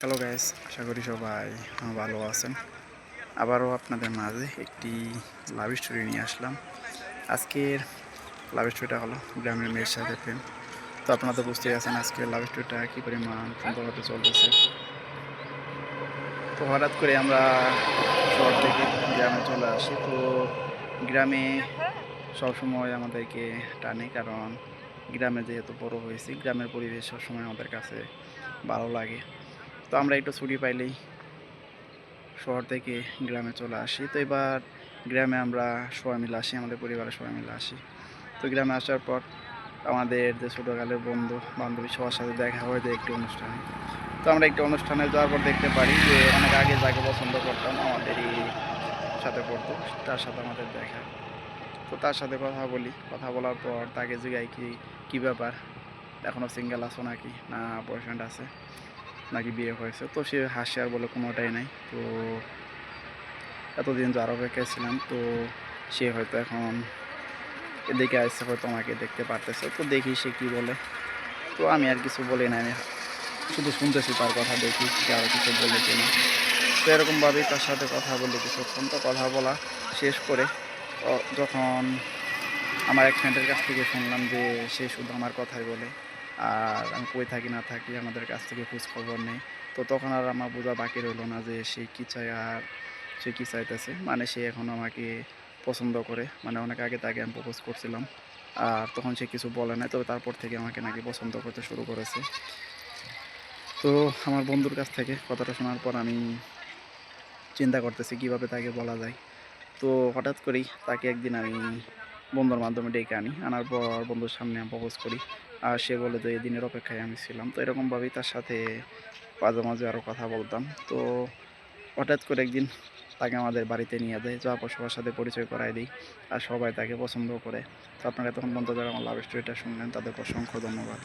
Hello guys, আশা করি সবাই ভালো আছেন। আবারও আপনাদের মাঝে একটি লাভ স্টোরি নিয়ে আসলাম। আজকের লাভ স্টোরিটা হলো গ্রামের মেয়ের সাথে প্রেম। তো আপনারা তো বুঝতেই আছেন আজকের লাভ স্টোরিটা কী পরিমাণ সুন্দরভাবে চলতেছে। তো হঠাৎ করে আমরা শহর থেকে গ্রামে চলে আসি। তো গ্রামে সবসময় আমাদেরকে টানে কারণ গ্রামে যেহেতু বড় হয়েছি, গ্রামের পরিবেশ সবসময় আমাদের কাছে ভালো লাগে। তো আমরা একটু ছুটি পাইলেই শহর থেকে গ্রামে চলে আসি। তো এবার গ্রামে আমরা সবাই মিলে আসি, আমাদের পরিবারের সবাই মিলে আসি। তো গ্রামে আসার পর আমাদের যে ছোটোকালের বন্ধু, বান্ধবী সবার সাথে দেখা হয়ে যায় একটি অনুষ্ঠানে। তো আমরা একটি অনুষ্ঠানে যাওয়ার পর দেখতে পারি যে অনেক আগে যাকে পছন্দ করতাম আমাদেরই সাথে পড়তো, তার সাথে আমাদের দেখা। তো তার সাথে কথা বলি। কথা বলার পর তাকে জিগাই কি, কী ব্যাপার? এখনও সিঙ্গেল আছো নাকি? না বয়ফ্রেন্ড আছে। নাকি বিয়ে হয়েছে। তো সে হাসি আর বলে কোনোটাই নাই। তো এতদিন আরও অপেক্ষায় ছিলাম তো সে হয়তো এখন এদিকে আসছে, হয়তো আমাকে দেখতে পারতেছে। তো দেখি সে কী বলে। তো আমি আর কিছু বলি না আমি শুধু শুনতেছি তার কথা, দেখি সে আরও কিছু বলে কিনা। তো এরকমভাবেই তার সাথে কথা বলে কিছুক্ষণ। তো কথা বলা শেষ করে যখন আমার এক ফ্রেন্ডের কাছ থেকে শুনলাম যে সে শুধু আমার কথাই বলে। আর আমি কই থাকি, না থাকি, আমাদের কাছ থেকে খোঁজ খবর নেই। তো তখন আর আমার বোঝা বাকি রইল না যে সে কী চায় আর সে কী চাইতেছে। মানে সে এখন আমাকে পছন্দ করে। মানে অনেক আগে তাকে আমি প্রপোজ করছিলাম। আর তখন সে কিছু বলে না তবে তারপর থেকে আমাকে নাকি পছন্দ করতে শুরু করেছে। তো আমার বন্ধুর কাছ থেকে কথাটা শোনার পর আমি চিন্তা করতেছি কীভাবে তাকে বলা যায়। তো হঠাৎ করেই তাকে একদিন আমি বন্ধুর মাধ্যমে ডেকে আনি। আনার পর বন্ধুর সামনে আমি প্রপোজ করি। আর সে বলে তো এই দিনের অপেক্ষায় আমি ছিলাম। তো এরকমভাবেই তার সাথে মাঝে মাঝে আরও কথা বলতাম। তো হঠাৎ করে একদিন তাকে আমাদের বাড়িতে নিয়ে দেয় যা সবার সাথে পরিচয় করাই দিই আর সবাই তাকে পছন্দ করে। তো আপনারা তখন পর্যন্ত যারা আমার লাভ স্টোরিটা শুনলেন তাদের অসংখ্য ধন্যবাদ।